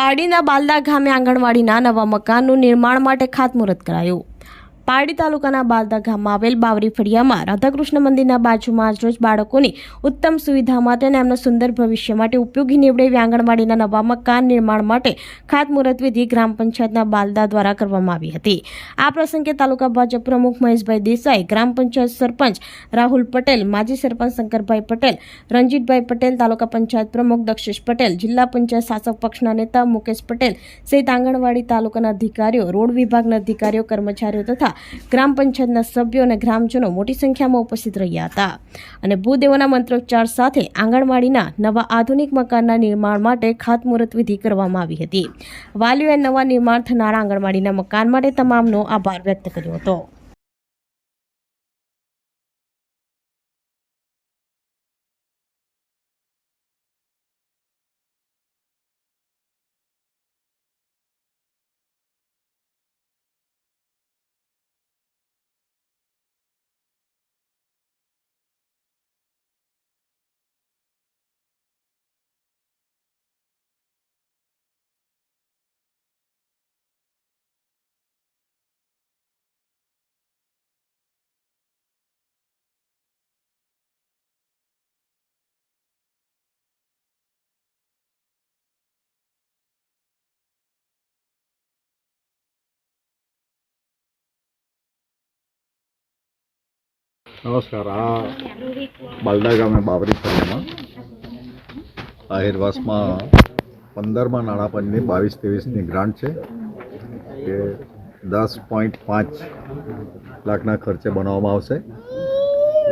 પારડીના બાલદા ગામે આંગણવાડીના નવા મકાનનું નિર્માણ માટે ખાતમુહૂર્ત કરાયું. પારડી તાલુકાના બાલદા ગામમાં આવેલ બાવરી ફળિયામાં રાધાકૃષ્ણ મંદિરના બાજુમાં આજરોજ બાળકોની ઉત્તમ સુવિધા માટે અને એમના સુંદર ભવિષ્ય માટે ઉપયોગી નીવડેવી આંગણવાડીના નવા મકાન નિર્માણ માટે ખાતમુહૂર્ત વિધિ ગ્રામ પંચાયતના બાલદા દ્વારા કરવામાં આવી હતી. આ પ્રસંગે તાલુકા ભાજપ પ્રમુખ મહેશભાઈ દેસાઈ, ગ્રામ પંચાયત સરપંચ રાહુલ પટેલ, માજી સરપંચ શંકરભાઈ પટેલ રણજીતભાઈ પટેલ, તાલુકા પંચાયત પ્રમુખ દક્ષેશ પટેલ, જિલ્લા પંચાયત શાસક પક્ષના નેતા મુકેશ પટેલ સહિત આંગણવાડી તાલુકાના અધિકારીઓ, રોડ વિભાગના અધિકારીઓ, કર્મચારીઓ તથા ગ્રામ પંચાયતના સભ્યો અને ગ્રામજનો મોટી સંખ્યામાં ઉપસ્થિત રહ્યા હતા. અને ભૂદેવોના મંત્રોચ્ચાર સાથે આંગણવાડીના નવા આધુનિક મકાનના નિર્માણ માટે ખાતમુહૂર્ત વિધિ કરવામાં આવી હતી. વાલીઓએ નવા નિર્માણ થનારા આંગણવાડીના મકાન માટે તમામનો આભાર વ્યક્ત કર્યો હતો. નમસ્કાર, આ બાલદા ગામે બાબરી ફળિયામાં આહિરવાસમાં પંદરમાં નાણાં પંચની બાવીસ ત્રેવીસની ગ્રાન્ટ છે. એ દસ પોઈન્ટ પાંચ લાખના ખર્ચે બનાવવામાં આવશે.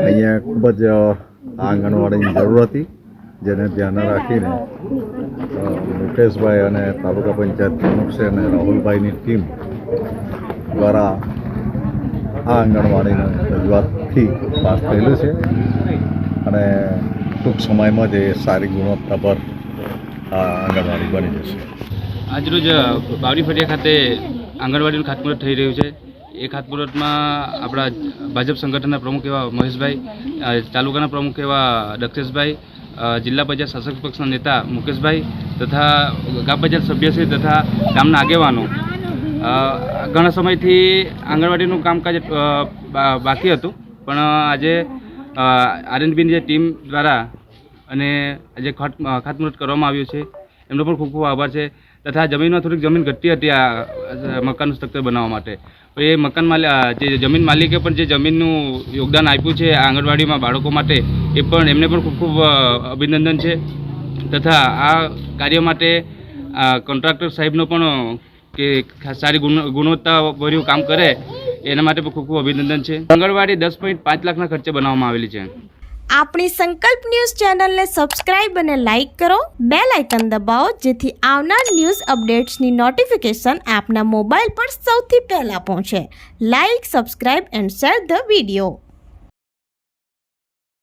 અહીંયા ખૂબ જ આંગણવાડીની જરૂર હતી, જેને ધ્યાને રાખીને મુકેશભાઈ અને તાલુકા પંચાયત પ્રમુખ છે અને રાહુલભાઈની ટીમ દ્વારા આ આંગણવાડીની રજૂઆતથી પાસ થયેલું છે. અને ટૂંક સમયમાં એ સારી ગુણવત્તા પર આ આંગણવાડી બની જશે. આજરોજ બાવડી ફળિયા ખાતે આંગણવાડીનું ખાતમુહૂર્ત થઈ રહ્યું છે. એ ખાતમુહૂર્તમાં આપણા ભાજપ સંગઠનના પ્રમુખ એવા મહેશભાઈ તાલુકાના પ્રમુખ એવા દક્ષેશભાઈ જિલ્લા પંચાયત શાસક પક્ષના નેતા મુકેશભાઈ તથા ગામ પંચાયત સભ્યશ્રી તથા ગામના આગેવાનો ઘણા સમયથી આંગણવાડીનું કામકાજ બાકી હતું. પણ આજે આરએનબીની જે ટીમ દ્વારા અને જે ખાત ખાતમુહૂર્ત કરવામાં આવ્યું છે, એમનો પણ ખૂબ ખૂબ આભાર છે. તથા જમીનમાં થોડીક જમીન ઘટતી હતી આ મકાનનું સ્ટ્રક્ચર બનાવવા માટે. એ મકાન માલિક જે જમીન માલિકે પણ જે જમીનનું યોગદાન આપ્યું છે આંગણવાડીમાં બાળકો માટે, એ પણ એમને પણ ખૂબ ખૂબ અભિનંદન છે. તથા આ કાર્ય માટે કોન્ટ્રાક્ટર સાહેબનો પણ કે સારી ગુણ ગુણવત્તાભર્યું કામ કરે, એના માટે ખૂબ ખૂબ અભિનંદન છે. આંગણવાડી દસ પોઈન્ટ પાંચ લાખના ખર્ચે બનાવવામાં આવેલી છે. આપણી સંકલ્પ ન્યૂઝ ચેનલને સબસ્ક્રાઇબ અને લાઇક કરો. બે લાઇકન દબાવો, જેથી આવનાર ન્યૂઝ અપડેટ્સની નોટિફિકેશન આપના મોબાઈલ પર સૌથી પહેલાં પહોંચે. Like, subscribe and share the video.